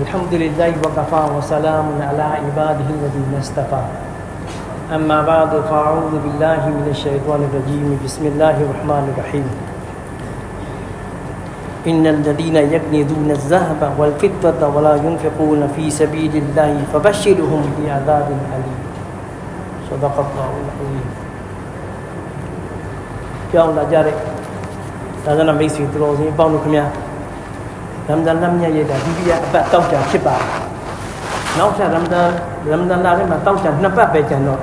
الحمد لله وكفى وسلام على عباده الذين اصطفى أما بعد فأعوذ بالله من الشيطان الرجيم بسم الله الرحمن الرحيم إن الذين يكنزون الذهب والفضة ولا ينفقون في سبيل الله فبشرهم بعذاب أليم صدق الله العظيم ကြောင်းလာကြတဲ့သာသနာမိတ်ဆွေတို့တော်စင်အပေါင်းတို့ခင်ဗျာ ရမဇန်လမ်းမြတ်ရဲ့ဒါဒုတိယအပတ်တောက်ကြဖြစ်ပါတယ်နောက်ထပ်ရမဇန်ရမဇန်လာထဲမှာတောက်ကြနှစ်ပတ်ပဲကျန်တော့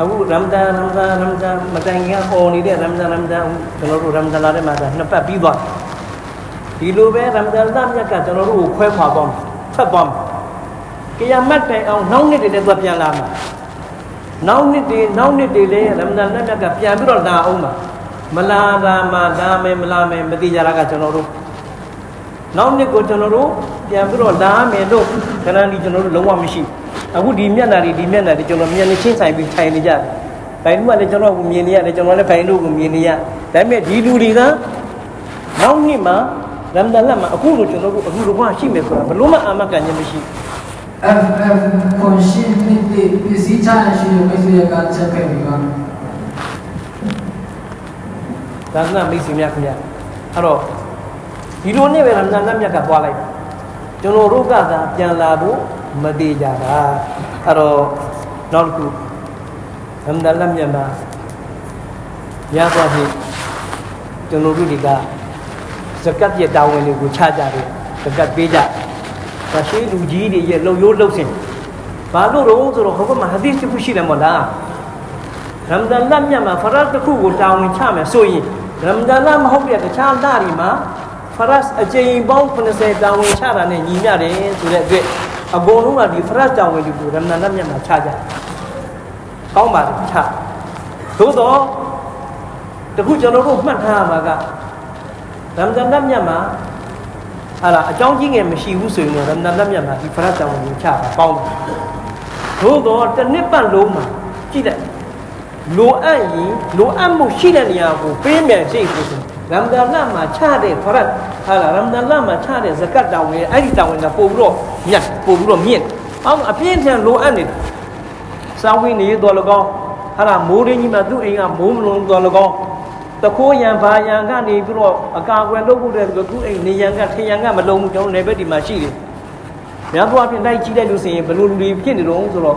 အခုရမဇန်ရမဇန်ရမဇန်မတိုင်ခင်အော်နေတဲ့ရမဇန်ရမဇန်ကျွန်တော်တို့ရမဇန်လာထဲမှာဒါနှစ်ပတ်ပြီးသွားဒီလိုပဲရမဇန်လမ်းမြတ်ကကျွန်တော်တို့ကိုခွဲခွာပေါင်းဖတ်ပေါင်းကရမတ်တိုင်အောင်နောက်နှစ်တည်းတည်းသွားပြန်လာမှာနောက်နှစ်တွေနောက်နှစ်တွေလည်းရမဒန်လက်မြတ်ကပြန်ပြီးတော့လာအောင်ပါမလာတာမှလာမယ်မလာမယ်မသိကြတာကကျွန်တော်တို့ နောက်နှစ်ကိုကျွန်တော်တို့ပြန်ပြီးတော့လာမယ်လို့ခဏဒီကျွန်တော်တို့လုံးဝမရှိအခုဒီမျက်နှာတွေဒီမျက်နှာတွေကျွန်တော်မျက်နှာချင်းဆိုင်ပြီးထိုင်နေကြတယ်ဘိုင်လူကလည်းကျွန်တော်ကိုမြင်နေရတယ်ကျွန်တော်လည်းဘိုင်လူကိုမြင်နေရဒါပေမဲ့ဒီလူတွေကနောက်နှစ်မှာရမဒန်လက်မှာအခုလိုကျွန်တော်တို့အခုလိုကရှိမယ်ဆိုတာဘလို့မှအာမခံခြင်းမရှိ FF ခွန်ရှင်းနှစ်တည်းပစ္စည်းချရရှိတဲ့မိတ်ဆွေကချက်ခဲ့ပြီပါသာသနာမိတ်ဆွေများခင်ဗျာအဲ့တော့ ဒီလိုနဲ့ပဲရမဇန်လက်မြတ်ကသွားလိုက်ကျွန်တော်တို့ကသာပြန်လာဖို့မသေးကြတာအဲ့တော့နောက်တစ်ခုရမဇန်လက်မြတ်မှာရသွားပြီကျွန်တော်တို့တွေကဇကတ်ရဲ့တာဝန်တွေကိုချကြတယ်ဇကတ်ပေးကြဒါရှိလူကြီးတွေရဲ့လှုပ်ရိုးလှုပ်စင်ဘာလို့တော့ဆိုတော့ဟိုဘက်မှာဟာဒီစ်တစ်ခုရှိတယ်မဟုတ်လားရမဒန်လမြတ်မှာဖရတ်တစ်ခုကိုတာဝန်ချမယ်ဆိုရင်ရမဒန်လမဟုတ်တဲ့တခြားလတွေမှာ ဖရတ်အကြိမ်ပေါင်း90တာဝန်ချတာနဲ့ညီမျှတယ်ဆိုတဲ့အတွက်အကုန်လုံးကဒီဖရတ်တာဝန်တွေကိုရမဒန်လမြတ်မှာချကြတယ်။ကောင်းပါလေချ။သို့တော့တခုကျွန်တော်တို့မှတ်ထားရမှာကရမဒန်လမြတ်မှာဟာလာအကြောင်းကြီးငယ်မရှိဘူးဆိုရင်တော့ရမဒန်လမြတ်မှာဒီဖရတ်တာဝန်ကိုချတာကောင်းတယ်။သို့တော့တစ်နှစ်ပတ်လုံးမှာကြည့်လိုက်လိုအပ်ရင်လိုအပ်မှုရှိတဲ့နေရာကိုပေးမယ်ရှိဖို့ဆို ရမ်ဒါန်လမှာချတဲ့ဖရတ်ဟာလာရမ်ဒါန်လမှာချတဲ့ဇကတ်တောင်းဝင်အဲ့ဒီတောင်းဝင်ကပို့ပြီးတော့မြတ်ပို့ပြီးတော့မြင့်အောင်အပြင်းထန်လိုအပ်နေတယ်စာဝင်းနေတော်လကောင်းဟာလာမိုးရင်းကြီးမှာသူ့အိမ်ကမိုးမလုံးတော်လကောင်းတခိုးရံဘာရံကနေပြီးတော့အကာအကွယ်လုပ်ဖို့တဲ့သူ့အိမ်နေရံကထရံကမလုံးဘူးကျွန်တော်နယ်ဘက်ဒီမှာရှိတယ်များသောအားဖြင့်လိုက်ကြည့်တဲ့လူစင်ဘယ်လိုလူတွေဖြစ်နေတော့ဆိုတော့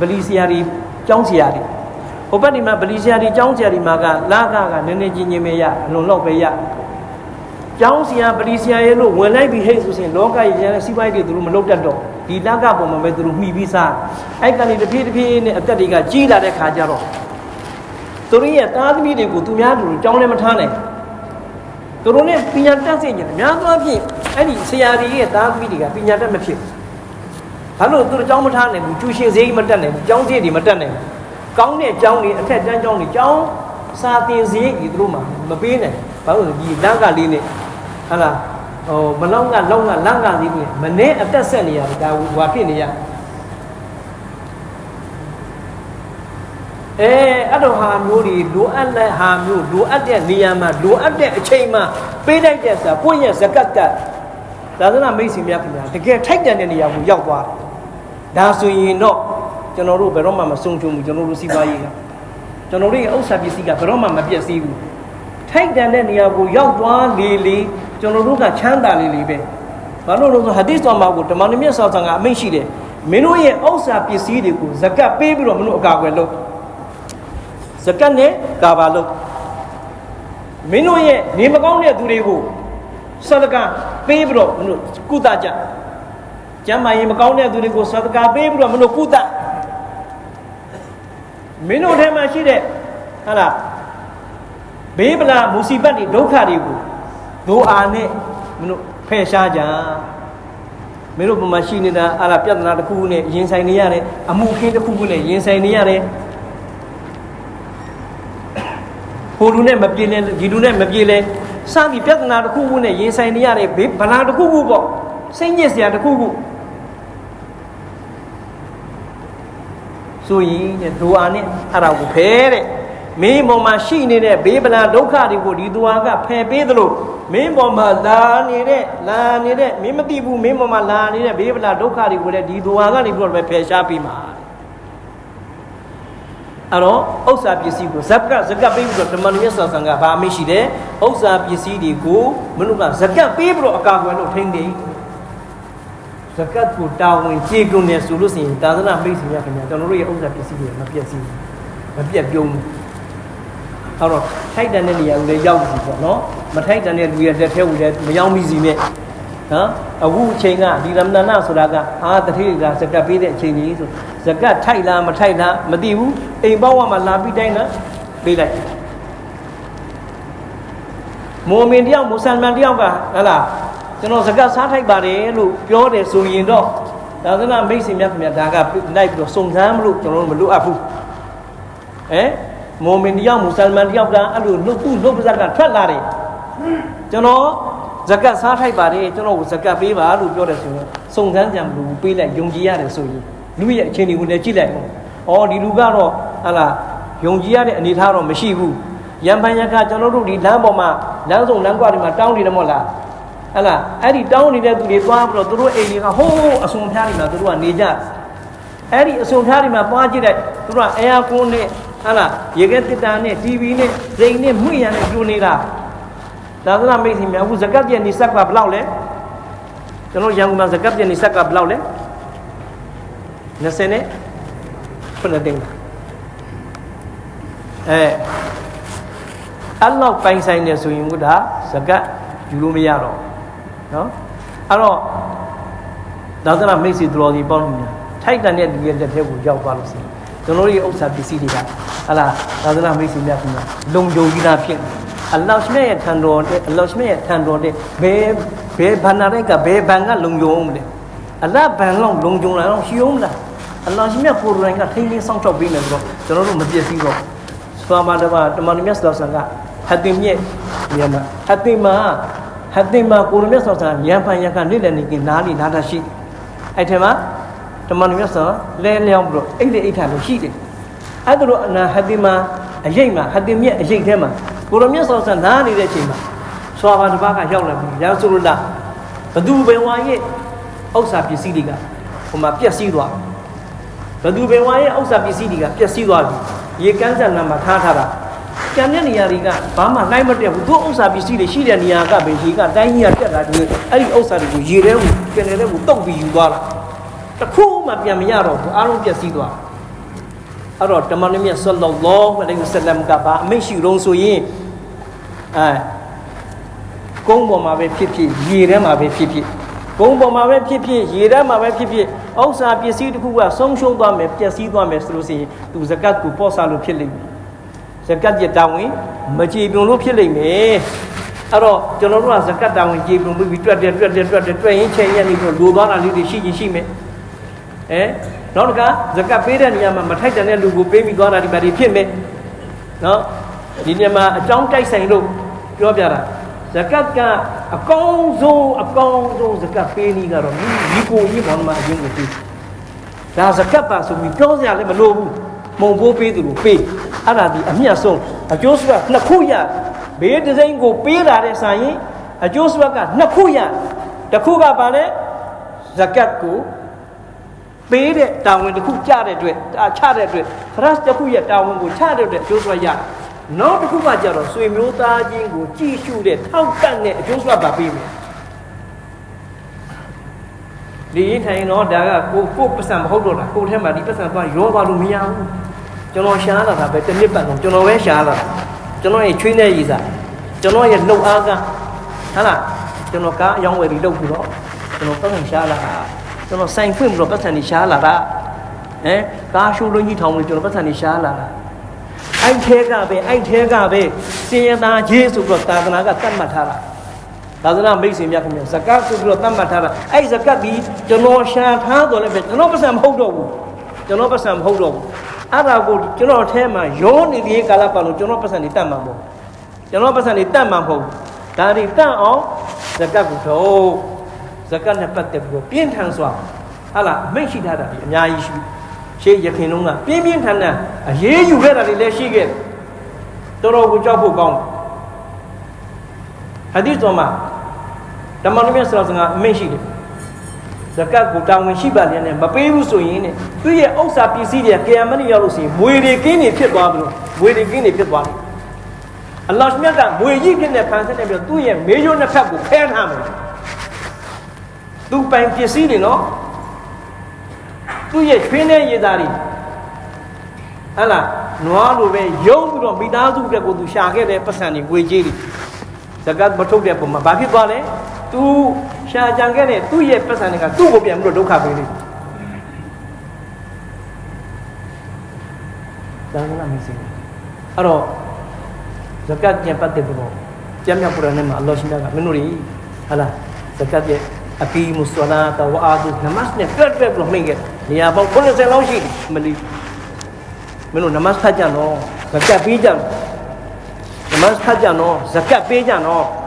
ဗလီစီယာတွေကျောင်းစီယာတွေ ဟိုဘက်ဒီမှာဗလီဆရာဒီကျောင်းဆရာဒီမှာကလာကကနည်းနည်းချင်းချင်းပဲရအလွန်လောက်ပဲရကျောင်းဆရာဗလီဆရာရဲ့လို့ဝင်လိုက်ပြီးဟဲ့ဆိုရင်လောကကြီးကျန်တဲ့စီးပွားရေးတွေသူတို့မလုပ်တတ်တော့ဒီလာကပုံမှာပဲသူတို့မှီပြီးစားအဲ့ကနေတဖြည်းတဖြည်းနဲ့အသက်တွေကကြီးလာတဲ့ခါကျတော့သူတို့ရဲ့သားသမီးတွေကိုသူများတို့ကျောင်းလည်းမထားနိုင်သူတို့နဲ့ပညာတတ်စေချင်တယ်များသောအားဖြင့်အဲ့ဒီဆရာကြီးရဲ့သားသမီးတွေကပညာတတ်မဖြစ်ဘူးဘာလို့သူတို့ကျောင်းမထားနိုင်ဘူးကျူရှင်ဈေးမတက်နိုင်ဘူးကျောင်းဈေးတွေမတက်နိုင်ဘူး ကောင်းတဲ့အကြောင်းတွေအထက်တန်းကျောင်းတွေကျောင်းစာသင်စရိတ်ကြီးတို့မှမပေးနိုင်ဘာလို့လဲဒီလက်ကလေးနဲ့ဟာလားဟိုမလောက်ကလောက်ကလက်ကလေးနဲ့မနေ့အသက်ဆက်နေရတယ်ဒါဟွာဖြစ်နေရအဲအဲ့တော့ဟာမျိုးတွေလိုအပ်တဲ့ဟာမျိုးလိုအပ်တဲ့နေရာမှာလိုအပ်တဲ့အချိန်မှာပေးလိုက်တဲ့စာကိုယ့်ရဲ့ဇကတ်ကသာသနာမိတ်ဆွေများခင်ဗျာတကယ်ထိုက်တန်တဲ့နေရာကိုရောက်သွားတယ်ဒါဆိုရင်တော့ ကျွန်တော်တို့ဘယ်တော့မှမဆုံးချုံဘူးကျွန်တော်တို့စီးပွားရေးကကျွန်တော်တို့ရဲ့ဥစ္စာပစ္စည်းကဘယ်တော့မှမပြည့်စည်ဘူးထိုက်တန်တဲ့နေရာကိုရောက်သွားလေလေကျွန်တော်တို့ကချမ်းသာလေလေပဲဘာလို့လဲဆိုဟာဒီစ်တော်မှာကိုတမန်တော်မြတ်ဆောဆန်ကအမိန့်ရှိတယ်မင်းတို့ရဲ့ဥစ္စာပစ္စည်းတွေကိုဇကတ်ပေးပြီးတော့မင်းတို့အကာအကွယ်လုပ်ဇကတ်နဲ့ကာဘာလုပ်မင်းတို့ရဲ့နေမကောင်းတဲ့သူတွေကိုဆဒကာပေးပြီးတော့မင်းတို့ကုသကြကျမ်းမာရေးမကောင်းတဲ့သူတွေကိုဆဒကာပေးပြီးတော့မင်းတို့ကုသ မင်းတို့ထဲမှာရှိတဲ့ဟာလားဘေးပလာမူစီဘတ်တွေဒုက္ခတွေကိုဒိုအာနဲ့မင်းတို့ဖယ်ရှားကြမင်းတို့ပုံမှာရှိနေတာဟာလားပြဿနာတစ်ခုခုနဲ့ရင်ဆိုင်နေရတယ်အမှုခင်းတစ်ခုခုနဲ့ရင်ဆိုင်နေရတယ်ဟိုလူနဲ့မပြေလဲဒီလူနဲ့မပြေလဲစသည်ပြဿနာတစ်ခုခုနဲ့ရင်ဆိုင်နေရတယ်ဘေးဗလာတစ်ခုခုပေါ့စိတ်ညစ်စရာတစ်ခုခု ဆိုရင်တဲ့ဒိုအာနဲ့အဲ့ဒါကိုဖဲတဲ့မင်းပေါ်မှာရှိနေတဲ့ဘေးပလာဒုက္ခတွေကိုဒီသူဟာကဖယ်ပေးသလိုမင်းပေါ်မှာလာနေတဲ့လာနေတဲ့မင်းမသိဘူးမင်းပေါ်မှာလာနေတဲ့ဘေးပလာဒုက္ခတွေကိုလည်းဒီသူဟာကနေပြီးတော့ပဲဖယ်ရှားပေးမှာအဲ့တော့ဥစ္စာပစ္စည်းကိုဇက်ကဇက်ကပေးပြီးတော့ဓမ္မနည်းဆောဆံကဘာမေးရှိတယ်ဥစ္စာပစ္စည်းတွေကိုမနုကဇက်ကပေးပြီးတော့အကာအကွယ်လို့ထိန်းသိမ်း ဇကတ်ကိုတာဝန်ကျေကုန်နေဆိုလို့ရှိရင်သာသနာမိတ်ဆွေများခင်ဗျာကျွန်တော်တို့ရဲ့ဥစ္စာပစ္စည်းတွေမပြည့်စည်ဘူးမပြတ်ပြုံးဘူးအဲ့တော့ထိုက်တန်တဲ့နေရာကိုလည်းရောက်ပြီပေါ့နော်မထိုက်တန်တဲ့လူရဲ့လက်ထဲကိုလည်းမရောက်မိစီနဲ့နော်အခုအချိန်ကဒီရမဏနာဆိုတာကအာတတိကဇကတ်ပေးတဲ့အချိန်ကြီးဆိုဇကတ်ထိုက်လားမထိုက်လားမသိဘူးအိမ်ပေါက်ဝမှာလာပြီးတိုင်းလားပေးလိုက်မိုမင်တယောက်မွတ်ဆလမန်တယောက်ကဟဲ့လား ကျွန်တော်ဇကတ်စားထိုက်ပါတယ်လို့ပြောတယ်ဆိုရင်တော့သာသနာမိတ်ဆွေများခင်ဗျာဒါကလိုက်ပြီးတော့စုံစမ်းမလို့ကျွန်တော်တို့မလိုအပ်ဘူးဟမ်မိုမင်တယောက်မွတ်ဆလမန်တယောက်ကအဲ့လိုနှုတ်သူ့နှုတ်ပါးကထွက်လာတယ်ကျွန်တော်ဇကတ်စားထိုက်ပါတယ်ကျွန်တော်ကိုဇကတ်ပေးပါလို့ပြောတယ်ဆိုရင်စုံစမ်းကြံမလို့ပေးလိုက်ယုံကြည်ရတယ်ဆိုရင်လူရဲ့အခြေအနေကိုလည်းကြည့်လိုက်ဩဒီလူကတော့ဟလာယုံကြည်ရတဲ့အနေထားတော့မရှိဘူးရံဖန်ရခကျွန်တော်တို့ဒီလမ်းပေါ်မှာလမ်းဆောင်လမ်းကွာတွေမှာတောင်းနေတယ်မို့လား ဟလာအဲ့ဒီတောင်းနေတဲ့သူတွေသွားပြီးတော့သူတို့အိမ်တွေကဟိုးအစုံဖျားနေမှာသူတို့ကနေကြအဲ့ဒီအစုံဖျားတွေမှာပွားကြည့်လိုက်သူတို့ကအဲယာကွန်းနဲ့ဟလာရေခဲတစ်တာနဲ့ TV နဲ့ဇိမ်နဲ့မှုရနဲ့ပြိုနေတာသာသနာမိတ်ဆွေများအခုဇကတ်ပြည့်နေဆက်ကဘယ်လောက်လဲကျွန်တော်ရန်ကုန်မှာဇကတ်ပြည့်နေဆက်ကဘယ်လောက်လဲ20နဲ့ခုနှစ်သိန်းအဲအဲ့လောက်ပိုင်ဆိုင်နေဆိုရင်ကဒါဇကတ်ယူလို့မရတော့ နော်အဲ့တော့သာသနာမိတ်ဆွေတော်ကြီးပေါင်းလို့များထိုက်တန်တဲ့လူရဲ့လက်ထဲကိုရောက်သွားလို့ရှိရင်ကျွန်တော်တို့ရဲ့ဥစ္စာပစ္စည်းတွေကဟလာသာသနာမိတ်ဆွေများခင်ဗျာလုံခြုံကြီးတာဖြစ်အလ္လာဟ်ရှမေရဲ့ထံတော်တဲ့အလ္လာဟ်ရှမေရဲ့ထံတော်တဲ့ဘယ်ဘယ်ဘာနာတဲ့ကဘယ်ဘန်ကလုံခြုံအောင်မလဲအလ္လာဟ်ဘန်လောက်လုံခြုံလာတော့ရှိအောင်လားအလ္လာဟ်ရှမေကိုယ်တိုင်ကထိန်းသိမ်းစောင့်ရှောက်ပေးနေဆိုတော့ကျွန်တော်တို့မပြည့်စည်တော့သွားမှာတော့တမန်တော်မြတ်စွာဘုရားကဟတ်တင်မြက်မြန်မာဟတ်တင်မှာ ဟတ်တင်မှာကိုရမြတ်စွာဘုရားရံဖန်ရံခနေ့လည်းနေကနားနေနားတာရှိအဲ့ထဲမှာတမန်တော်မြတ်စွာလဲလျောင်းပြီးတော့အိတ်လေအိတ်ထားလို့ရှိတယ်အဲ့ဒါလို့အနာဟတ်တင်မှာအရေးမှာဟတ်တင်မြက်အရေးထဲမှာကိုရမြတ်စွာဘုရားနားနေတဲ့အချိန်မှာစွာဘာတစ်ပါးကရောက်လာပြီရာဆူလလာဘသူဘယ်ဝါရဲ့ဥစ္စာပစ္စည်းတွေကဟိုမှာပြက်စီးသွားဘသူဘယ်ဝါရဲ့ဥစ္စာပစ္စည်းတွေကပြက်စီးသွားပြီရေကန်းစံနာမှာထားထားတာ ကျန်တဲ့နေရာတွေကဘာမှနိုင်မတက်ဘူးသူဥစ္စာပစ္စည်းတွေရှိတဲ့နေရာကပဲရေကတိုင်းကြီးကတက်လာတယ်အဲ့ဒီဥစ္စာတွေကိုရေထဲကိုကျန်တဲ့ကိုတုတ်ပြီးယူသွားတာတခုမှပြန်မရတော့ဘူးအားလုံးပြက်စီးသွားအဲ့တော့တမန်တော်မြတ်ဆလ္လာလောဟ်အလိုင်းဝဆလမ်ကပါအမိန့်ရှိလုံးဆိုရင်အဲကုန်းပေါ်မှာပဲဖြစ်ဖြစ်ရေထဲမှာပဲဖြစ်ဖြစ်ကုန်းပေါ်မှာပဲဖြစ်ဖြစ်ရေထဲမှာပဲဖြစ်ဖြစ်ဥစ္စာပစ္စည်းတစ်ခုကဆုံးရှုံးသွားမယ်ပျက်စီးသွားမယ်ဆိုလို့ရှိရင်သူဇကတ်ကိုပေါ့ဆာလို့ဖြစ်လိမ့်မယ် ဇကတ်ရဲ့တာဝန်မကြည်ပြုံလို့ဖြစ်လိမ့်မယ်အဲ့တော့ကျွန်တော်တို့ကဇကတ်တာဝန်ကြည်ပြုံပြီးတွက်တယ်တွက်တယ်တွက်တယ်တွက်ရင်ချိန်ရက်နေပြီးလိုသွားတာလေးတွေရှိရင်ရှိမယ်အဲနောက်တစ်ခါဇကတ်ပေးတဲ့နေရာမှာမထိုက်တန်တဲ့လူကိုပေးပြီးသွားတာဒီပါဒီဖြစ်မယ်နော်ဒီနေရာမှာအကြောင်းတိုက်ဆိုင်လို့ပြောပြတာဇကတ်ကအကောင်းဆုံးအကောင်းဆုံးဇကတ်ပေးနည်းကတော့ဒီကိုကြီးဘောင်းမှာအရင်ကိုပေးဒါဇကတ်ပါဆိုပြီးပြောစရာလည်းမလိုဘူး မုံဖိုးပေးသူကိုပေးအဲ့ဒါဒီအမြတ်ဆုံးအကျိုးစွတ်နှစ်ခုရဘေးဒဇိန်ကိုပေးတာတဲ့ဆိုင်ရင်အကျိုးစွတ်ကနှစ်ခုရတစ်ခုကဘာလဲဇကတ်ကိုပေးတဲ့တာဝန်တစ်ခုကြတဲ့အတွက်ဒါချတဲ့အတွက်ဖရတ်တစ်ခုရဲ့တာဝန်ကိုချတဲ့အတွက်အကျိုးစွတ်ရနောက်တစ်ခုကကြတော့ဆွေမျိုးသားချင်းကိုကြည်ရှုတဲ့ထောက်ကန်တဲ့အကျိုးစွတ်ပါပေးမယ်ဒီရင်ထိုင်တော့ဒါကကိုကိုပတ်စံမဟုတ်တော့တာကိုထဲမှာဒီပတ်စံသွားရောသွားလို့မရဘူး ကျွန်တော်ရှားလာတာပဲတစ်နှစ်ပတ်လုံးကျွန်တော်ပဲရှားလာတာကျွန်တော်ရဲ့ချွေးနေရည်စားကျွန်တော်ရဲ့လှုပ်အားကဟာလားကျွန်တော်ကားအယောင်းဝယ်ပြီးလှုပ်ပြီးတော့ကျွန်တော်ပတ်စံရှားလာတာကျွန်တော်ဆိုင်ဖွင့်ပြီးတော့ပတ်စံနေရှားလာတာဟမ်ကားရှိုးလုံးကြီးထောင်ပြီးကျွန်တော်ပတ်စံနေရှားလာတာအဲ့ထဲကပဲအဲ့ထဲကပဲစင်ရသားကြီးဆိုပြီးတော့သာသနာကတတ်မှတ်ထားတာသာသနာမိတ်ဆွေများခင်ဗျာဇကတ်ဆိုပြီးတော့တတ်မှတ်ထားတာအဲ့ဇကတ်ဒီကျွန်တော်ရှာထားတော်လည်းပဲကျွန်တော်ပတ်စံမဟုတ်တော့ဘူးကျွန်တော်ပတ်စံမဟုတ်တော့ဘူး အဲ့ဒါကိုကျွန်တော်အဲမှာရောနေတဲ့ကာလပတ်လုံးကျွန်တော်ပတ်စံနေတတ်မှာမဟုတ်ကျွန်တော်ပတ်စံနေတတ်မှာမဟုတ်ဒါဒီတတ်အောင်ဇကတ်ကိုတော့ဇကတ်နဲ့ပတ်သက်ပြီးတော့ပြင်းထန်စွာဟာလားအမိတ်ရှိထားတာဒီအများကြီးရှိရှေးရခင်လုံးကပြင်းပြင်းထန်ထန်အရေးယူခဲ့တာတွေလည်းရှိခဲ့တယ်တော်တော်ကိုကြောက်ဖို့ကောင်းတယ်ဟာဒီတော်မှာဓမ္မတော်မြတ်ဆရာစကအမိန့်ရှိတယ် ဇကတ်ကိုတာဝန်ရှိပါလျက်နဲ့မပေးဘူးဆိုရင်တဲ့သူ့ရဲ့ဥစ္စာပစ္စည်းတွေကကယမဏိရောက်လို့ရှိရင်မွေတွေကင်းနေဖြစ်သွားပြီလို့မွေတွေကင်းနေဖြစ်သွားတယ်အလ္လာဟ်မြတ်ကမွေကြီးဖြစ်တဲ့ဖန်ဆင်းနေပြီးတော့သူ့ရဲ့မေးရိုးနှစ်ဖက်ကိုဖဲထားမယ်သူပိုင်ပစ္စည်းတွေနော်သူ့ရဲ့ချွေးနဲ့ရည်သားတွေဟဟလားနွားလိုပဲယုံပြီးတော့မိသားစုအတွက်ကိုသူရှာခဲ့တဲ့ပတ်စံတွေငွေကြေးတွေဇကတ်မထုတ်တဲ့ပုံမှာဘာဖြစ်သွားလဲသူ ရှာကြံခဲ့တဲ့သူ့ရဲ့ပတ်စံတွေကသူ့ကိုပြန်ပြီးတော့ဒုက္ခပေးလိမ့်ဒါကလည်းမသိဘူးအဲ့တော့ဇကတ်ပြန်ပတ်တဲ့ပုံကျမ်းမြတ်ကုရ်အာန်ထဲမှာအလ္လာဟ်ရှင်ကမင်းတို့တွေဟလားဇကတ်ရဲ့အကီမုဆလာတဝအာဒုနမတ်နဲ့ပြတ်ပြတ်လို့မိတ်ခဲ့နေရာပေါင်း90လောက်ရှိတယ်မလီမင်းတို့နမတ်ဖတ်ကြနော်ဇကတ်ပေးကြနော်နမတ်ဖတ်ကြနော်ဇကတ်ပေးကြနော်တ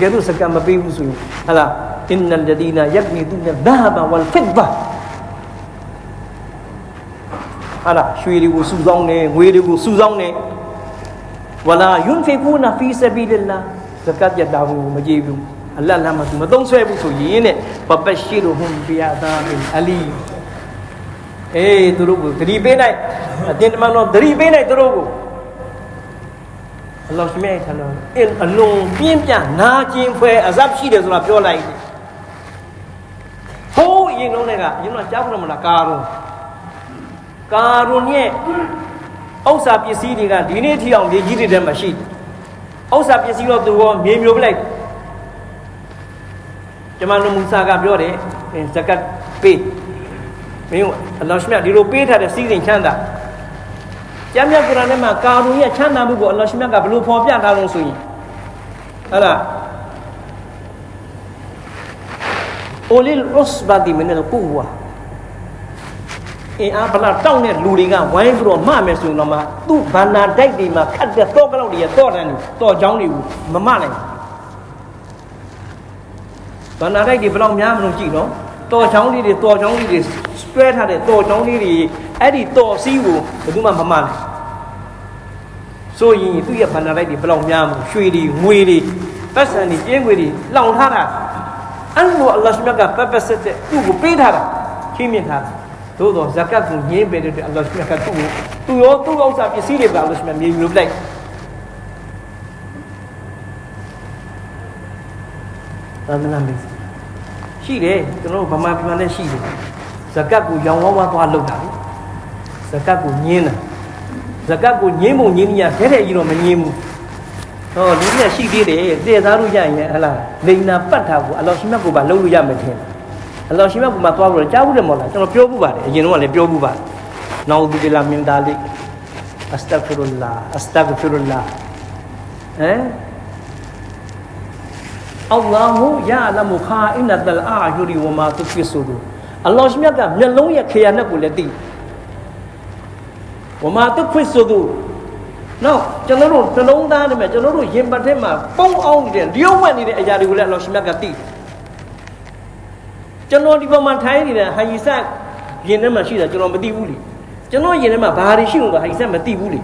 ကယ်လို့ဇကတ်မပေးဘူးဆိုရင်ဟလာအင်နလ်လဒီနာယက်နီဒူနဒဟဘဝလ်ဖစ်ဘာဟာလာရွှေတွေကိုစုဆောင်းနေငွေတွေကိုစုဆောင်းနေဝလာယွန်ဖီကူနာဖီဆဘီလလာဇကတ်ရတာကိုမကြည့်ဘူးအလတ်လမ်းမှာသူမသုံးဆွဲဘူးဆိုရင်တဲ့ပပရှိရဟွန်ဘီယာသာဘင်အလီအေးသူတို့ကိုသတိပေးလိုက်အတင်းတမန်တော်သတိပေးလိုက်သူတို့ကို အလ္လာဟ်ရှိမြတ်ထံတော်အင်းအလုံးပြင်းပြနာကျင်ဖွဲအဇပ်ရှိတယ်ဆိုတာပြောလိုက်တယ်ဟိုးအရင်လုံးတွေကအရင်ကကြားဖို့မလားကာရုံကာရုံရဲ့ဥစ္စာပစ္စည်းတွေကဒီနေ့ထိအောင်မြေကြီးတွေထဲမှာရှိတယ်ဥစ္စာပစ္စည်းတော့သူကမြေမျိုးပလိုက်ကျွန်မတို့မူဆာကပြောတယ်ဇကတ်ပေးမင်းအလ္လာဟ်ရှမြတ်ဒီလိုပေးထားတဲ့စီးစိမ်ချမ်းသာ ကျမ်းမြတ်ကုရ်အာန်ထဲမှာကာရုံရဲ့ချမ်းသာမှုကိုအလ္လာဟ်ရှမြတ်ကဘယ်လိုဖော်ပြထားလို့ဆိုရင်ဟဲ့လားအိုလီလ်ဥစဘဒီမင်လ်ကူဝါအင်းအားဗလာတောက်တဲ့လူတွေကဝိုင်းပြီးတော့မမယ်ဆိုရင်တော့မှသူ့ဘာနာတိုက်တွေမှာခတ်တဲ့တော့ကလောက်တွေတော့တန်းတွေတော့ချောင်းတွေကိုမမနိုင်ဘူးဘာနာတိုက်တွေဘယ်လောက်များမလို့ကြည့်နော် တော်ချောင်းလေးတွေတော်ချောင်းလေးတွေတွဲထားတဲ့တော်ချောင်းလေးတွေအဲ့ဒီတော်စီးကိုဘယ်သူမှမမနိုင်ဆိုရင်သူ့ရဲ့ဘာနာတိုက်တွေဘယ်လောက်များမလို့ရွှေတွေငွေတွေပတ်စံတွေကျင်းငွေတွေလောင်ထားတာအဲ့လိုအလ္လာဟ်မြတ်ကပပဆက်တဲ့သူ့ကိုပေးထားတာချင်းမြင့်ထားတာသို့တော့ဇကတ်ကိုညင်းပေးတဲ့အလ္လာဟ်မြတ်ကသူ့ကိုသူရောသူ့ဥစ္စာပစ္စည်းတွေပါအလ္လာဟ်မြတ်မြေယူလိုက်သာသနာ့မင်း ရှိတယ်ကျွန်တော်တို့ဗမာပြည်မှာလည်းရှိတယ်ဇကတ်ကိုရောင်ဝါးဝါးသွားလောက်တာလေဇကတ်ကိုညင်းတာဇကတ်ကိုညင်းဖို့ညင်းနေရတဲ့တဲ့ကြီးတော့မညင်းဘူးဟောလူကြီးရှိသေးတယ်တည့်သားလို့ရရင်ဟလာလိန်နာပတ်တာကိုအလ္လာဟ်ရှိမြတ်ကိုပါလုပ်လို့ရမယ်ထင်တယ်အလ္လာဟ်ရှိမြတ်ကိုမှသွားလို့ကြားဘူးတယ်မို့လားကျွန်တော်ပြောဘူးပါတယ်အရင်တော့လည်းပြောဘူးပါတယ်နောဒူဘီလာမင်ဒါလိအစတဂ်ဖီရုလာအစတဂ်ဖီရုလာဟမ် အလ္လာဟူယာလမူခါအင်နတလ်အာယူရီဝမာတူဖီဆူဒူအလ္လာဟ်ရှိမြတ်ကမျက်လုံးရဲ့ခရနက်ကိုလည်းသိဝမာတူဖီဆူဒူနော်ကျွန်တော်တို့နှလုံးသားထဲမှာကျွန်တော်တို့ရင်ပတ်ထဲမှာပုံအောင်နေတဲ့လျှို့ဝှက်နေတဲ့အရာတွေကိုလည်းအလ္လာဟ်ရှိမြတ်ကသိတယ်ကျွန်တော်ဒီပေါ်မှာထိုင်နေတဲ့ဟာယီဆတ်ရင်ထဲမှာရှိတာကျွန်တော်မသိဘူးလေကျွန်တော်ရင်ထဲမှာဘာတွေရှိလို့ဟာယီဆတ်မသိဘူးလေ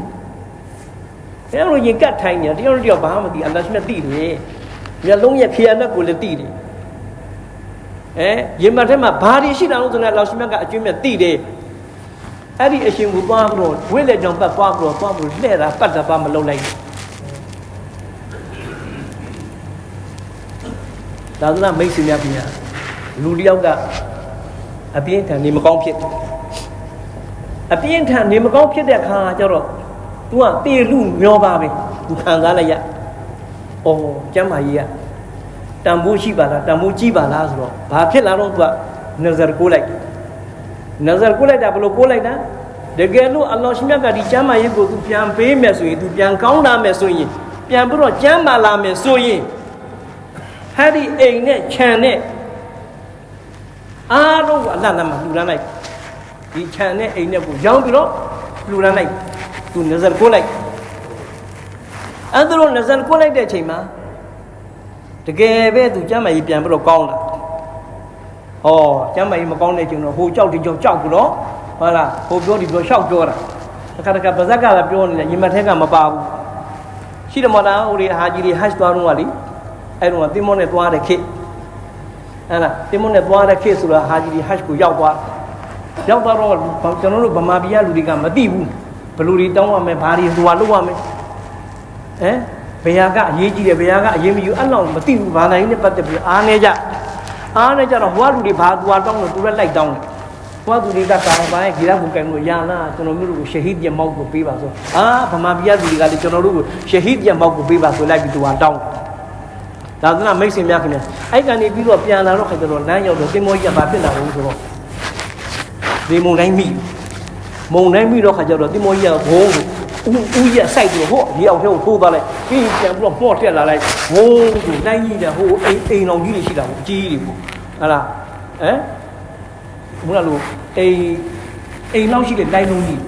အဲလိုရင်ကတ်ထိုင်နေတာတယောက်တစ်ယောက်ဘာမှမသိအလ္လာဟ်ရှိမြတ်သိတယ် မျက်လုံးရဲ့ခရနက်ကိုလည်းသိတယ်အဲရင်ပတ်ထဲမှာဘာတွေရှိတာလို့ဆိုတော့အလ္လာဟ်ရှိမြတ်ကအကျွမ်းမြတ်သိတယ်အဲ့ဒီအရှင်ကိုသွားပြီးတော့ဝိလက်ကြောင့်ပတ်သွားပြီးတော့သွားပြီးလှဲ့တာပတ်တာပါမလုပ်လိုက်သာသနာမိတ်ဆွေများပြင်လူတယောက်ကအပြင်းထန်နေမကောင်းဖြစ်အပြင်းထန်နေမကောင်းဖြစ်တဲ့အခါကျတော့ तू ကတေလူမျောပါပဲ तू ခံစားလိုက်ရ။ အော်ကျမ်းမာကြီးကတန်ဖိုးရှိပါလားတန်ဖိုးကြီးပါလားဆိုတော့ဘာဖြစ်လာတော့သူကနဇရကိုလိုက်နဇရကိုလိုက်တာဘလို့ကိုလိုက်တာတကယ်လို့အလ္လာဟ်ရှင်မြတ်ကဒီကျမ်းမာရေးကိုသူပြန်ပေးမယ်ဆိုရင်သူပြန်ကောင်းလာမယ်ဆိုရင်ပြန်ပြီးတော့ကျမ်းမာလာမယ်ဆိုရင်ဟာဒီအိမ်နဲ့ခြံနဲ့အားလုံးကိုအလ္လာဟ်နာမလှူဒါန်းလိုက်ဒီခြံနဲ့အိမ်နဲ့ကိုရောင်းပြီးတော့လှူဒါန်းလိုက်သူနဇရကိုလိုက် အဲ့ဒါလို့နဇာကိုလိုက်တဲ့အချိန်မှာတကယ်ပဲသူကျမ်းမာရေးပြန်ပြီးတော့ကောင်းလာဟောကျမ်းမာရေးမကောင်းတဲ့အချိန်တော့ဟိုကြောက်ဒီကြောက်ကြောက်ပြီးတော့ဟုတ်လားဟိုပြောဒီပြောရှောက်ပြောတာတခါတခါပါဇက်ကလည်းပြောနေတယ်ညီမထက်ကမပါဘူးရှိတယ်မလားဟိုဒီဟာကြီးတွေဟတ်သွားတော့ကလေအဲ့တော့တင်မောနဲ့သွားတဲ့ခေတ်အဲ့ဒါတင်မောနဲ့သွားတဲ့ခေတ်ဆိုတာဟာကြီးတွေဟတ်ကိုရောက်သွားရောက်သွားတော့ကျွန်တော်တို့ဗမာပြည်ကလူတွေကမသိဘူးဘယ်လူတွေတောင်းရမယ်ဘာတွေဟိုဟာလုပ်ရမယ် ဟမ်ဘယ်ဟာကအရေးကြီးတယ်ဘယ်ဟာကအရေးမယူအဲ့လောက်မသိဘူးဘာနိုင်နဲ့ပတ်သက်ပြီးအားနေကြအားနေကြတော့ဟိုကလူတွေဘာသူဟာတောင်းလို့သူလည်းလိုက်တောင်းတယ်ဟိုကသူတွေကတာဝန်ပိုင်းဂီရဘူကန်ကိုရလာကျွန်တော်မျိုးတို့ကိုရှဟီဒ်ရဲ့မောက်ကိုပေးပါဆိုအာဗမာပြည်ကလူတွေကလည်းကျွန်တော်တို့ကိုရှဟီဒ်ရဲ့မောက်ကိုပေးပါဆိုလိုက်ပြီးသူဟာတောင်းဒါသနာမိတ်ဆွေများခင်ဗျအဲ့ကနေပြီးတော့ပြန်လာတော့ခါကျတော့လမ်းရောက်တော့တင်မောကြီးကဘာဖြစ်လာလို့ဆိုတော့ဒီမုံတိုင်းမိမုံတိုင်းမိတော့ခါကျတော့တင်မောကြီးကဘုံကို ဦးဦးရစိုက်ပြီးဟောဒီအောင်ထဲကိုထိုးသွားလိုက်ပြီးပြန်ပြီးတော့ပေါ့တက်လာလိုက်ဝုန်းကိုတိုင်းကြီးတယ်ဟိုအိမ်အိမ်တော်ကြီးတွေရှိတာပေါ့အကြီးကြီးတွေပေါ့ဟလားဟမ်ဘုရားလို့အိမ်အိမ်လောက်ရှိတဲ့တိုင်းလုံးကြီး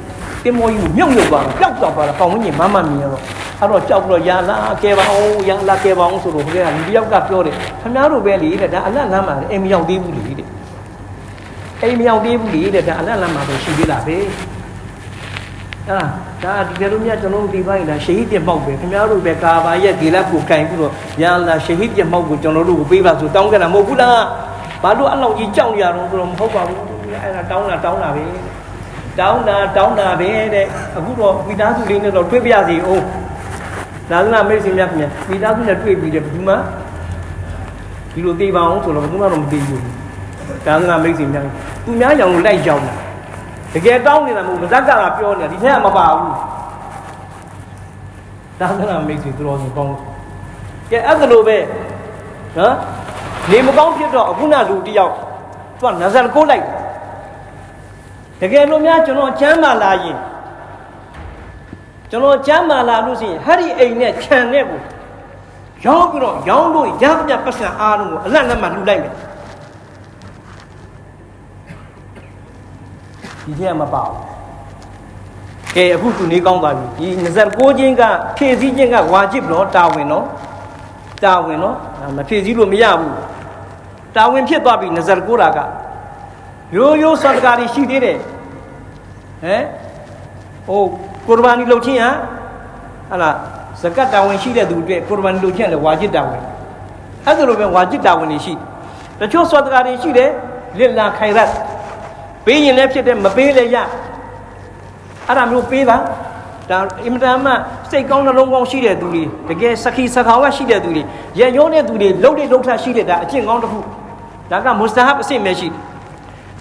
တင်မောကြီးကိုမြုပ်မြုပ်သွားတာပျောက်သွားတာပေါင်ဝင်းကြီးမမမြင်ရတော့အဲ့တော့ကြောက်ပြီးတော့ရာလာကဲပါအောင်ရာလာကဲပါအောင်ဆိုတော့ဘုရားလူတယောက်ကပြောတယ်ခင်ဗျားတို့ပဲလေတဲ့ဒါအလတ်လမ်းမှာအိမ်မရောက်သေးဘူးလေတဲ့အိမ်မရောက်သေးဘူးလေတဲ့ဒါအလတ်လမ်းမှာပဲရှိသေးတာပဲ အဲ့ဒါဒါဒီကလေးမြတ်ကျွန်တော်တို့ဒီပိုင်းဒါရှဟီပြမောက်ပဲခင်ဗျားတို့ပဲကာဘာရဲ့ဒီလက်ကိုကင်ပြီးတော့ရာလာရှဟီပြမောက်ကိုကျွန်တော်တို့ကိုပေးပါဆိုတောင်းကြတာမဟုတ်ဘူးလားဘာလို့အဲ့လောက်ကြီးကြောက်ရတော့ဆိုတော့မဟုတ်ပါဘူးအဲ့ဒါတောင်းတာတောင်းတာပဲတောင်းတာတောင်းတာပဲတဲ့အခုတော့မိသားစုလေးနဲ့တော့တွေ့ပြရစီအောင်သာသနာမိတ်ဆွေများခင်ဗျာမိသားစုနဲ့တွေ့ပြီးတယ်ဘယ်သူမှဒီလိုသိပါအောင်ဆိုတော့ဘယ်သူမှတော့မသိဘူးသာသနာမိတ်ဆွေများသူများကြောင့်လိုက်ကြောက်တာ တကယ်တောင်းနေတာမဟုတ်ဘူးဇက်ကလာပြောနေတာဒီထက်ကမပါဘူးသာသနာမိတ်ဆွေသူတော်စင်ကောင်းကဲအဲ့ဒါလိုပဲနော်နေမကောင်းဖြစ်တော့အခုနလူတယောက်သူကနဇာကိုလိုက်တကယ်လို့များကျွန်တော်ချမ်းသာလာရင်ကျွန်တော်ကျမ်းမာလာလို့ရှိရင်ဟာဒီအိမ်နဲ့ခြံနဲ့ကိုရောင်းပြီးတော့ရောင်းလို့ရပြပတ်စံအားလုံးကိုအလတ်လက်မှလှူလိုက်မယ် ဒီထဲမှာမပါဘူးကဲအခုသူနေကောင်းသွားပြီဒီ29ချင်းကဖြည့်စည်းခြင်းကဝါဂျစ်နော်တာဝန်နော်တာဝန်နော်မဖြည့်စည်းလို့မရဘူးတာဝန်ဖြစ်သွားပြီ29တာကရိုးရိုးစောတကားရှိသေးတယ်ဟမ်ဟိုကုရ်ဘာနီလုပ်ခြင်းဟာဟလာဇကတ်တာဝန်ရှိတဲ့သူတွေကုရ်ဘာနီလုပ်ခြင်းလည်းဝါဂျစ်တာဝန်အဲ့ဒါလိုပဲဝါဂျစ်တာဝန်တွေရှိတချို့စောတကားတွေရှိတယ်လစ်လာခိုင်ရတ် ပေးရင်လည်းဖြစ်တယ်မပေးလည်းရအဲ့ဒါမျိုးပေးတာဒါအင်မတန်မှစိတ်ကောင်းနှလုံးကောင်းရှိတဲ့သူတွေတကယ်စခီစခါဝတ်ရှိတဲ့သူတွေရရုံးတဲ့သူတွေလှုပ်တဲ့လှုပ်ထရှိတဲ့ဒါအကျင့်ကောင်းတစ်ခုဒါကမုစတာဟပ်အစ်မဲ့ရှိတယ်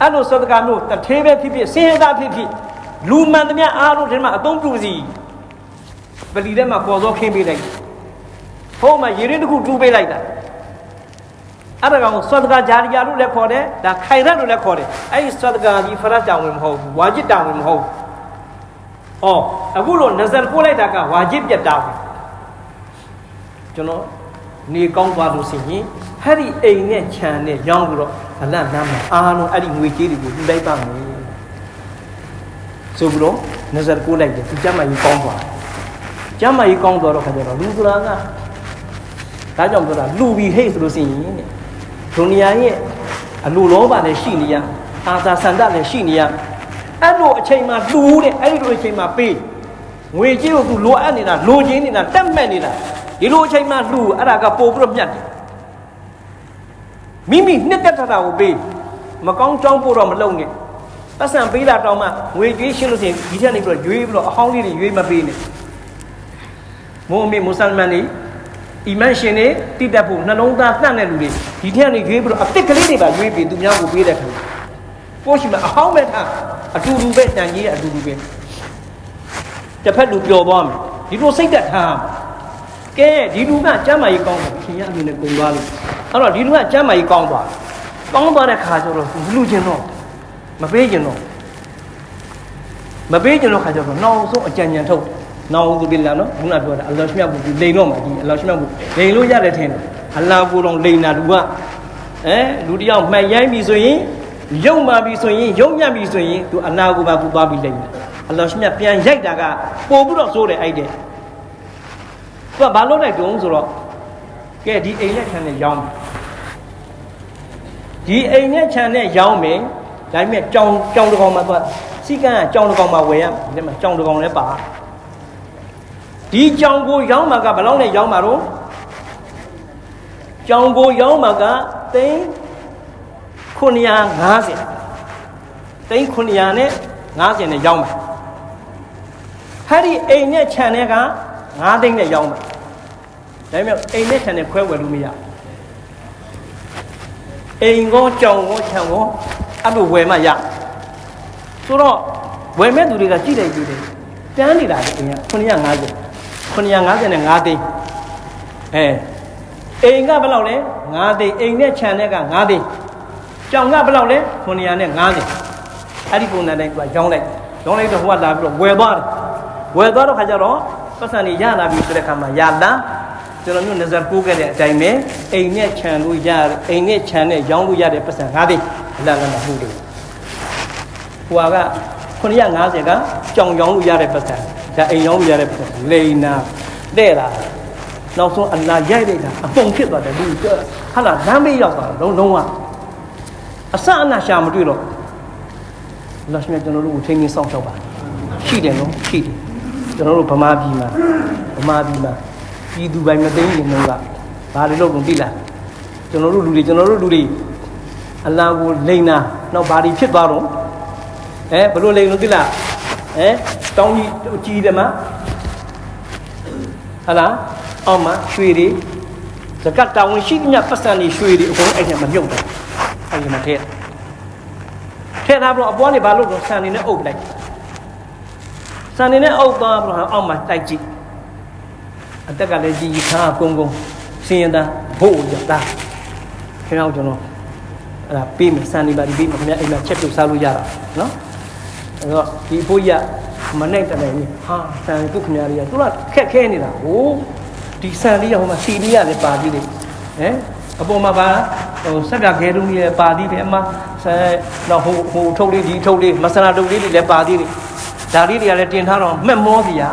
အဲ့လိုစောတကားမျိုးတထေးပဲဖြစ်ဖြစ်စင်ရတာဖြစ်ဖြစ်လူမှန်သမျှအားလုံးဒီမှာအသုံးပြုစီပလီထဲမှာပေါ်စောခင်းပေးလိုက်ဟိုမှာရေရင်းတစ်ခုတူးပေးလိုက်တာ အဲ့ဒါကောင်ဆွတ်တကာဂျာရီယာလို့လည်းခေါ်တယ်ဒါခိုင်ရတ်လို့လည်းခေါ်တယ်အဲ့ဒီဆွတ်တကာကြီးဖရတ်တောင်ဝင်မဟုတ်ဘူးဝါဂျစ်တောင်ဝင်မဟုတ်ဘူးဟောအခုလို့နဇာပို့လိုက်တာကဝါဂျစ်ပြတ်တောင်ကျွန်တော်နေကောင်းသွားလို့ရှိရင်အဲ့ဒီအိမ်နဲ့ခြံနဲ့ရောင်းပြီးတော့အလတ်နားမှာအားလုံးအဲ့ဒီငွေကြေးတွေကိုလှူလိုက်ပါမယ်ဆိုပြီးတော့နဇာကိုလိုက်တယ်သူကျမ်းမာကြီးကောင်းသွားကျမ်းမာကြီးကောင်းသွားတော့ခါကျတော့လူဆိုတာကဒါကြောင့်ပြောတာလူပြီးဟိတ်ဆိုလို့ရှိရင်တဲ့ ဒုနီယာရဲ့အလိုလောဘလည်းရှိနေရအာသာဆန္ဒလည်းရှိနေရအဲ့လိုအချိန်မှာလူတဲ့အဲ့ဒီလိုအချိန်မှာပေးငွေကြေးကိုသူလိုအပ်နေတာလိုချင်နေတာတက်မဲ့နေတာဒီလိုအချိန်မှာလူအဲ့ဒါကပို့ပြီးတော့မြတ်တယ်မိမိနှစ်သက်တာကိုပေးမကောင်းကြောင်းပို့တော့မလုံနဲ့ပတ်စံပေးတာတောင်းမှငွေကြေးရှင်းလို့ရှိရင်ဒီထက်နေပြီးတော့ရွေးပြီးတော့အဟောင်းလေးတွေရွေးမပေးနဲ့မိုးအမေမွတ်ဆလမန်တွေ အီမန်ရှင်တွေတိတက်ဖို့နှလုံးသားနှံ့တဲ့လူတွေဒီထက်နေရွေးပြီးတော့အစ်စ်ကလေးတွေပါရွေးပြီးသူများကိုပေးတဲ့ခါကိုရှိမှာအဟောင်းပဲထားအတူတူပဲတန်ကြီးအတူတူပဲတစ်ဖက်လူပျော်သွားမယ်ဒီလိုစိတ်သက်ထားကဲဒီလူကကျမ်းမာရေးကောင်းတယ်ခင်ဗျာအနေနဲ့ကုန်သွားလို့အဲ့တော့ဒီလူကကျမ်းမာရေးကောင်းသွားကောင်းသွားတဲ့ခါကျတော့လူချင်းတော့မပေးကျင်တော့မပေးကျင်တော့ခါကျတော့နောက်ဆုံးအကြံဉာဏ်ထုတ် နောင်သူဘီလာနော်ခုနပြောတာအလ္လာဟ်ရှမြတ်ဘူးလိန်တော့မှာဒီအလ္လာဟ်ရှမြတ်ဘူးလိန်လို့ရတယ်ထင်တယ်အလ္လာဟ်ကိုယ်တော်လိန်တာလူကအဲလူတယောက်မှန်ရိုင်းပြီဆိုရင်ယုံမှပြီဆိုရင်ယုံညံ့ပြီဆိုရင်သူအနာကိုပါကူသွားပြီးလိန်တယ်အလ္လာဟ်ရှမြတ်ပြန်ရိုက်တာကပို့ပြီးတော့စိုးတယ်အဲ့တဲ့သူကဘာလို့လိုက်တုံးဆိုတော့ကဲဒီအိမ်လက်ခံနဲ့ရောင်းဒီအိမ်နဲ့ခြံနဲ့ရောင်းမယ်ဒါပေမဲ့ကြောင်ကြောင်တစ်ကောင်မှသွားစီကံကကြောင်တစ်ကောင်မှဝယ်ရမယ်ဒီထဲမှာကြောင်တစ်ကောင်လည်းပါ ဒီကြောင်ကိုရောင်းမှာကဘယ်လောက်နဲ့ရောင်းမှာတော့ကြောင်ကိုရောင်းမှာကသိန်း950သိန်း900နဲ့50နဲ့ရောင်းမှာဟာဒီအိမ်နဲ့ခြံနဲ့က9သိန်းနဲ့ရောင်းမှာဒါပေမဲ့အိမ်နဲ့ခြံနဲ့ခွဲဝယ်လို့မရဘူးအိမ်ကောကြောင်ကောခြံကောအဲ့လိုဝယ်မှရဆိုတော့ဝယ်မဲ့သူတွေကကြည့်တယ်ကြည့်တယ်တန်းနေတာလေအိမ်က950 950နဲ့5သိန်းအဲအိမ်ကဘယ်လောက်လဲ5သိန်းအိမ်နဲ့ခြံနဲ့က5သိန်းကြောင်ကဘယ်လောက်လဲ900နဲ့5သိန်းအဲ့ဒီပုံစံတိုင်းသူကရောင်းလိုက်ရောင်းလိုက်တော့ဟိုကလာပြီးတော့ဝယ်သွားတယ်ဝယ်သွားတော့ခါကျတော့ပတ်စံနေရလာပြီဆိုတဲ့ခါမှာရလာကျွန်တော်မျိုးနဇာကိုးခဲ့တဲ့အတိုင်းပဲအိမ်နဲ့ခြံလို့ရအိမ်နဲ့ခြံနဲ့ရောင်းလို့ရတဲ့ပတ်စံ5သိန်းအလကနာမှုတွေဟိုက950ကကြောင်ရောင်းလို့ရတဲ့ပတ်စံ ဒါအိမ်ရောင်းလို့ရတဲ့ပတ်စံလိန်နာတဲ့လာနောက်ဆုံးအလာရိုက်လိုက်တာအပုံဖြစ်သွားတယ်လူကဟာလာလမ်းမေးရောက်သွားတော့လုံးဝအစအနရှာမတွေ့တော့လောရှမြကျွန်တော်တို့ကိုထိန်းသိမ်းစောင့်ရှောက်ပါရှိတယ်နော်ရှိတယ်ကျွန်တော်တို့ဗမာပြည်မှာဗမာပြည်မှာပြည်သူပိုင်မသိရင်တော့ကဘာတွေလုပ်ကုန်သိလားကျွန်တော်တို့လူတွေကျွန်တော်တို့လူတွေအလာကိုလိန်နာနောက်ဘာတွေဖြစ်သွားတော့အဲဘလို့လိန်လို့သိလား အဲတောင်းကြီးကြီးတယ်မှာဟလာအောင်မှာရွှေတွေဇကတ်တောင်းဝင်ရှိညပတ်စံတွေရွှေတွေအကုန်အဲ့ထဲမှာမြုပ်တယ်အဲ့ဒီမှာထည့်ထည့်ထားပြီးတော့အပွားနေဘာလို့တော့ဆန်နေနဲ့အုပ်လိုက်ဆန်နေနဲ့အုပ်သွားပြီးတော့အောက်မှာတိုက်ကြည့်အတက်ကလည်းကြီးကြီးခါကုန်းကုန်းစင်းရသားဘို့ရတာခင်ဗျားကျွန်တော်အဲ့ဒါပေးမယ်ဆန်နေပါဒီပေးမယ်ခင်ဗျာအိမ်မှာချက်ပြုတ်စားလို့ရတာနော် အဲ့တော့ဒီအဖိုးကြီးကမနိုင်တနိုင်ကြီးဟာဆန်သူ့ခင်ဗျားတွေကသူကခက်ခဲနေတာဟိုဒီဆန်လေးကဟိုမှာစီလေးရတယ်ပါသေးတယ်ဟမ်အပေါ်မှာပါဟိုစက်ကခဲတုံးကြီးလည်းပါသေးတယ်အမဆန်တော့ဟိုဟိုထုတ်လေးဒီထုတ်လေးမဆလာတုပ်လေးတွေလည်းပါသေးတယ်ဒါလေးတွေကလည်းတင်ထားတော့မှက်မောစီရ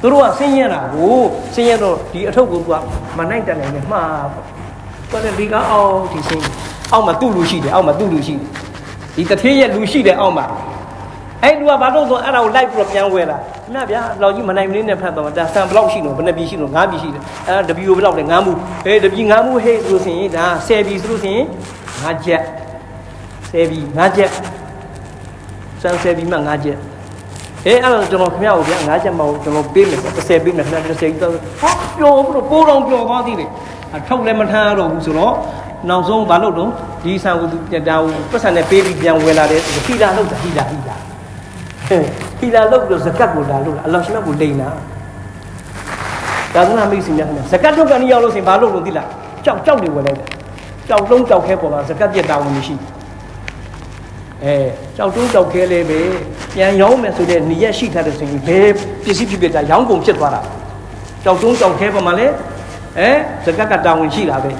သူတို့ကဆင်းရဲတာကိုဆင်းရဲတော့ဒီအထုပ်ကိုသူကမနိုင်တနိုင်နဲ့မှားပေါ့တယ်ဒီကအောက်ဒီဆင်းအောက်မှာသူ့လူရှိတယ်အောက်မှာသူ့လူရှိတယ်ဒီတထေးရဲ့လူရှိတယ်အောက်မှာ အဲ့လူကဘာလို့ဆိုအဲ့ဒါကိုလိုက်ပြီးတော့ပြန်ဝဲလာခင်ဗျာဗျာလောက်ကြီးမနိုင်မလေးနဲ့ဖတ်တော့ဒါဆန်ဘလောက်ရှိလို့ဘယ်နှပြီရှိလို့၅ပြီရှိတယ်အဲ့ဒါတပြီကိုဘလောက်လဲ၅မှုဟေးတပြီ၅မှုဟေးဆိုလို့ဆိုရင်ဒါ၁၀ပြီဆိုလို့ဆိုရင်၅ချက်၁၀ပြီ၅ချက်ဆန်၁၀ပြီမှ၅ချက်အေးအဲ့တော့ကျွန်တော်ခင်ဗျားကိုဗျာ၅ချက်မဟုတ်ကျွန်တော်ပေးမယ်30ပေးမယ်ခင်ဗျာ30ကြီးတော့ဟာပျော်ပြီးတော့ပိုးတော်ပျော်သွားသေးတယ်အထုတ်လည်းမထမ်းရတော့ဘူးဆိုတော့နောက်ဆုံးဘာလုပ်တော့ဒီဆန်ကိုသူပြန်တာကိုပတ်စံနဲ့ပေးပြီးပြန်ဝယ်လာတယ်ဟီလာလုပ်တာဟီလာဟီလာ ဟီလာလုပ်ပြီးတော့ဇကတ်ကိုလာလုပ်တာအလောရှိမတ်ကိုလိန်တာဒါကနာမိတ်စီများခင်ဗျာဇကတ်ထုတ်ကနေရောက်လို့ဆိုရင်ဘာလုပ်လို့သိလားကြောက်ကြောက်တွေဝယ်လိုက်တယ်ကြောက်လုံးကြောက်ခဲပေါ်မှာဇကတ်ပြက်တာဝင်ရှိတယ်အဲကြောက်တုံးကြောက်ခဲလေးပဲပြန်ရောင်းမယ်ဆိုတဲ့နေရက်ရှိထားတဲ့ဆိုရင်ဘယ်ပစ္စည်းဖြစ်ဖြစ်ဒါရောင်းကုန်ဖြစ်သွားတာကြောက်တုံးကြောက်ခဲပေါ်မှာလဲအဲဇကတ်ကတာဝန်ရှိတာပဲ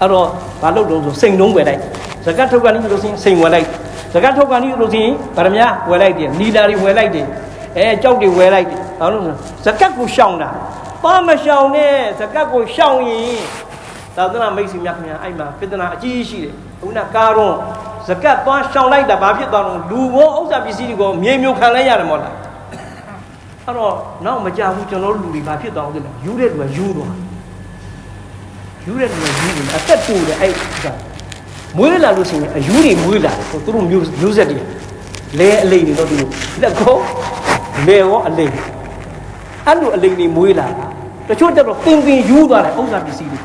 အဲ့တော့ဘာလို့တုံးဆိုစိန်တုံးဝယ်လိုက်ဇကတ်ထုတ်ကနေလို့ဆိုရင်စိန်ဝယ်လိုက် ဇကတ်ထုတ်ကနေလို့ဆိုရင်ဗရမညာဝယ်လိုက်တယ်နီလာတွေဝယ်လိုက်တယ်အဲကြောက်တွေဝယ်လိုက်တယ်ဘာလို့လဲဇကတ်ကိုရှောင်တာပါမရှောင်နဲ့ဇကတ်ကိုရှောင်ရင်သာသနာမိတ်ဆွေများခင်ဗျာအဲ့မှာပြဿနာအကြီးကြီးရှိတယ်ခုနကားတော့ဇကတ်သွားရှောင်လိုက်တာဘာဖြစ်သွားတော့လူဘောဥစ္စာပစ္စည်းတွေကိုမြေမြုပ်ခံလိုက်ရတယ်မဟုတ်လားအဲ့တော့နောက်မကြဘူးကျွန်တော်တို့လူတွေဘာဖြစ်သွားအောင်လဲယူတဲ့လူကယူသွားယူတဲ့လူကယူတယ်အသက်တူတယ်အဲ့ဒါ မွေးလာလို့ရှိရင်အယူတွေမွေးလာတယ်သူတို့မျိုးမျိုးဆက်တွေလဲအလိမ်တွေတော့သူတို့လက်ကောလဲရောအလိမ်အဲ့လိုအလိမ်တွေမွေးလာတာတချို့တက်တော့ပင်ပင်ယူသွားတယ်ဥစ္စာပစ္စည်းတွေ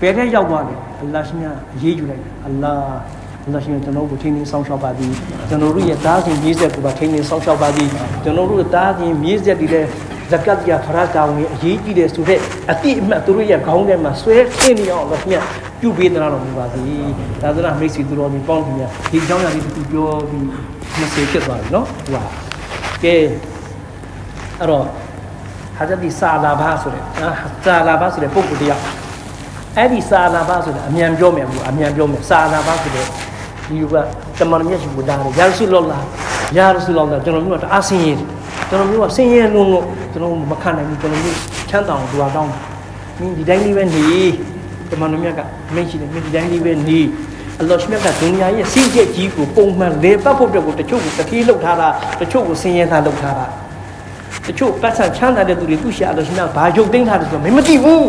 ဘယ်ထဲရောက်သွားလဲအလ္လာဟ်ရှင်အရေးယူလိုက်အလ္လာဟ်အလ္လာဟ်ရှင်ကျွန်တော်တို့ထိန်းသိမ်းဆောင်ရှောက်ပါသည်ကျွန်တော်တို့ရဲ့သားစဉ်မြေးဆက်ကိုပါထိန်းသိမ်းဆောင်ရှောက်ပါသည်ကျွန်တော်တို့ရဲ့သားစဉ်မြေးဆက်တွေလည်းဇကတ်ရဖရာတာဝင်အရေးကြီးတယ်ဆိုတဲ့အတိအမှတ်သူတို့ရဲ့ခေါင်းထဲမှာဆွဲထင်းနေအောင်လို့ခင်ဗျ ပြုပေးသလားတော်မူပါသည်သာသနာမိတ်ဆွေသူတော်ဒီပေါင်းသူများဒီအကြောင်းအရာလေးသူပြောပြီး20ဖြစ်သွားပြီနော်ဟိုကကဲအဲ့တော့ဟာဇတ်ဒီဆာလာဘာဆိုတဲ့အာဆာလာဘာဆိုတဲ့ပုဂ္ဂိုလ်တရားအဲ့ဒီဆာလာဘာဆိုတဲ့အမြန်ပြောမယ်ဘူးအမြန်ပြောမယ်ဆာလာဘာဆိုတဲ့ဒီကတမန်မြတ်ရှိဘူးဒါရယာရဆုလောလာယာရဆုလောလာကျွန်တော်တို့ကတအားဆင်းရဲကျွန်တော်တို့ကဆင်းရဲလုံးလို့ကျွန်တော်မခံနိုင်ဘူးကျွန်တော်တို့ချမ်းသာအောင်ဒွာတောင်းမင်းဒီတိုင်းလေးပဲနေ တမန်တော်မြတ်ကမိတ်ရှိတယ်မင်းဒီတိုင်းလေးပဲနေအလ္လာဟ်မြတ်ကဒုနီယာရဲ့စီးကျက်ကြီးကိုပုံမှန်လေပတ်ဖို့အတွက်ကိုတချို့ကိုတတိလောက်ထားတာတချို့ကိုဆင်းရဲသားလောက်ထားတာတချို့ပတ်စံချမ်းသာတဲ့သူတွေသူ့ရှာအလ္လာဟ်မြတ်ဘာရုပ်သိမ်းထားတယ်ဆိုတော့မင်းမသိဘူး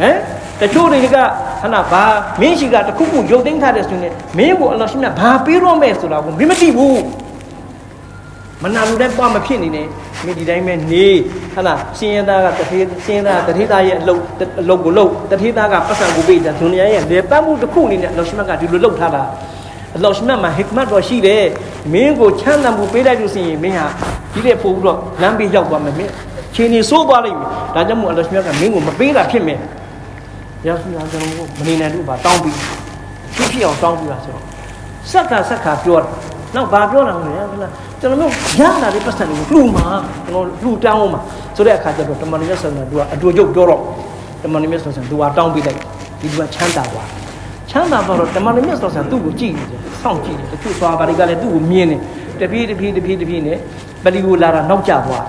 ဟမ်တချို့တွေကဟနာဘာမင်းရှိကတခုခုရုပ်သိမ်းထားတယ်ဆိုရင်မင်းကိုအလ္လာဟ်မြတ်ဘာပေးတော့မယ်ဆိုတာကိုမင်းမသိဘူး မနာလူတိုင်းပွားမဖြစ်နေနဲ့မိဒီတိုင်းပဲနေဟလာစင်ရသားကတထေးစင်ရသားတထေးသားရဲ့အလုပ်အလုပ်ကိုလုပ်တထေးသားကပတ်စံကိုပေးတာဒုနီယာရဲ့လေပတ်မှုတစ်ခုအနေနဲ့အလ္လာဟ်မြတ်ကဒီလိုလုပ်ထားတာအလ္လာဟ်မြတ်မှာဟစ်မတ်တော်ရှိတယ်မင်းကိုချမ်းသာမှုပေးလိုက်လို့ဆိုရင်မင်းဟာဒီတဲ့ပို့ပြီးတော့လမ်းပေးရောက်သွားမယ်မင်းချင်းနေဆိုးသွားလိမ့်မယ်ဒါကြောင့်မို့အလ္လာဟ်မြတ်ကမင်းကိုမပေးတာဖြစ်မယ်ရသီအောင်ကျွန်တော်တို့မနေနိုင်လို့ပါတောင်းပြီးဖြစ်ဖြစ်အောင်တောင်းပြီးပါဆိုတော့စက်ကစက်ကပြောတယ် နောက်ဘာပြောတာလဲဟလားကျွန်တော်တို့ရလာတဲ့ပတ်စံတွေကိုလှူမှာကျွန်တော်လှူတောင်းအောင်မှာဆိုတဲ့အခါကျတော့တမန်တော်မြတ်ဆန်ဆန်သူကအတူကျုပ်ပြောတော့တမန်တော်မြတ်ဆန်ဆန်သူကတောင်းပေးလိုက်ဒီကချမ်းသာသွားချမ်းသာသွားတော့တမန်တော်မြတ်ဆန်ဆန်သူ့ကိုကြည့်နေတယ်စောင့်ကြည့်တယ်တချို့သွားပါတွေကလည်းသူ့ကိုမြင်တယ်တပြေးတပြေးတပြေးတပြေးနဲ့ပလီကိုလာတာနောက်ကျသွား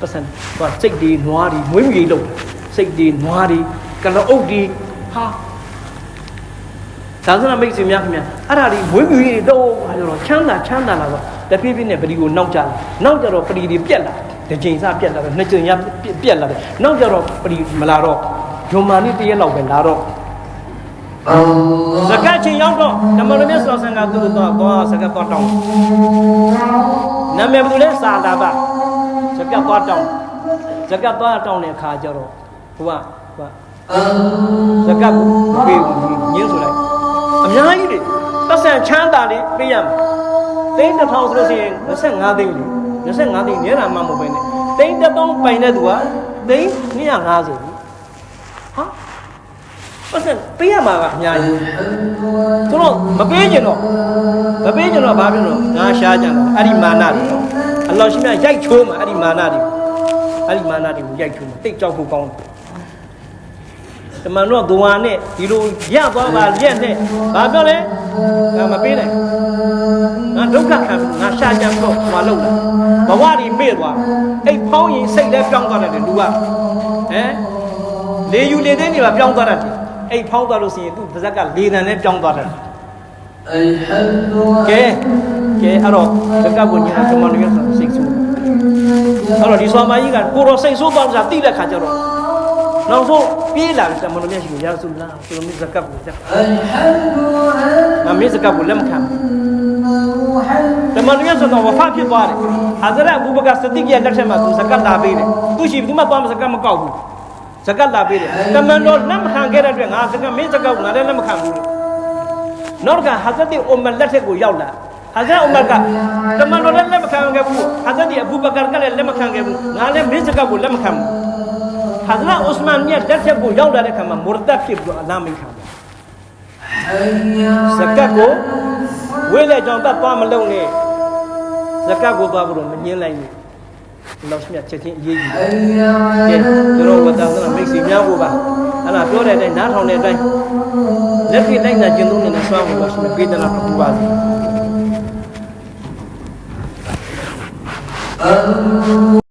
ပတ်စံသွားစိတ်တွေနွားတွေမွေးမြူလို့စိတ်တွေနွားတွေကလအုပ်တွေဟာ သာသနာမိတ်ဆွေများခင်ဗျအဲ့ဒါဒီမွေးမြူရေးတွေတော့ဘာလို့ချမ်းသာချမ်းသာလာတော့တဖြည်းဖြည်းနဲ့ပလီကိုနောက်ကျလာနောက်ကျတော့ပလီတွေပြက်လာတစ်ချိန်စပြက်လာတယ်နှစ်ချိန်ရပြက်လာတယ်နောက်ကျတော့ပလီမလာတော့ဂျွန်မာနီတရက်လောက်ပဲလာတော့ဇကတ်ချင်းရောက်တော့ဓမ္မရမြတ်စွာဆန်ကသူ့ကိုတော့သွားဇကတ်သွားတောင်းနာမည်ဘယ်သူလဲစာတာပါဇကတ်သွားတောင်းဇကတ်သွားတောင်းတဲ့အခါကျတော့ဟိုကဟိုကဇကတ်ကိုပေးဘူးညင်းဆိုလိုက် အများကြီးတွေပတ်စံချမ်းသာလေးပေးရမယ်သိန်းတစ်ထောင်ဆိုလို့ရှိရင်25သိန်းလေ25သိန်းနဲတာမှမဟုတ်ပဲနဲ့သိန်းတစ်ပေါင်းပိုင်တဲ့သူကသိန်း250ပြီဟာပတ်စံပေးရမှာကအများကြီးသူတို့မပေးကြတော့မပေးကြတော့ဘာဖြစ်လို့ငါရှားကြတာအဲ့ဒီမာနတွေတော့အလောရှိမြတ်ရိုက်ချိုးမှာအဲ့ဒီမာနတွေအဲ့ဒီမာနတွေကိုရိုက်ချိုးမှာတိတ်ကြောက်ဖို့ကောင်းတယ် တမန်တော့ဒွာနဲ့ဒီလိုရသွားပါရက်နဲ့ဘာပြောလဲငါမပေးနိုင်ငါဒုက္ခခံငါရှားကြတော့ဟွာလောက်လာဘဝတွေမေ့သွားအိတ်ဖောင်းရင်စိတ်လည်းပြောင်းသွားတယ်လူကဟမ်လေယူလေသိနေပါပြောင်းသွားတယ်အိတ်ဖောင်းသွားလို့ရှိရင်သူ့ပါဇက်ကလေတန်နဲ့ပြောင်းသွားတယ်ကဲကဲအဲ့တော့တကပ်ကိုညီလာကမန်ရဆိုစိတ်ဆိုးအဲ့တော့ဒီဆွာမကြီးကကိုတော့စိတ်ဆိုးသွားတာတိတဲ့ခါကျတော့ နောက်ဆုံးပြေးလာတယ်ကမန်ရရှိကိုရာဆူလာဆိုမင်းဇကပ်ကိုဇက်မမင်းဇကပ်ကိုလက်မခံတမန်ရဆိုတော့ဝဖဖြစ်သွားတယ်ဟာဇရအဘူဘကာစတိကရဲ့လက်ထက်မှာသူဇကပ်လာပေးတယ်သူရှိဘူးမှသွားမဇကပ်မကောက်ဘူးဇကပ်လာပေးတယ်တမန်တော်လက်မခံခဲ့တဲ့အတွက်ငါဇကပ်မင်းဇကပ်ကိုငါလည်းလက်မခံဘူးနောက်တစ်ခါဟာဇတ်တီအူမလက်ထက်ကိုရောက်လာဟာဇတ်အူမကတမန်တော်လည်းလက်မခံခဲ့ဘူးဟာဇတ်တီအဘူဘကာကလည်းလက်မခံခဲ့ဘူးငါလည်းမင်းစကားကိုလက်မခံဘူး ဟာဇရတ်ဥစမန်မြတ်လက်ချက်ကိုရောက်လာတဲ့ခါမှာမူရတက်ဖြစ်ပြီးတော့အလာမိတ်ခံတယ်ဇကတ်ကိုဝိလေကြောင့်ပတ်ပွားမလုပ်နဲ့ဇကတ်ကိုသွားဖို့တော့မငင်းလိုက်နဲ့လောက်မြတ်ချက်ချင်းအရေးကြီးတယ်။ကျွန်တော်ဝတ္တသနာမိတ်ဆွေများဖို့ပါ။အဲ့ဒါပြောတဲ့အတိုင်းနားထောင်တဲ့အတိုင်းလက်ဖြစ်တိုင်းသာကျင့်သုံးနေတဲ့ဆွမ်းဖို့ပါရှင်ပေးတယ်လားပူပါစေ။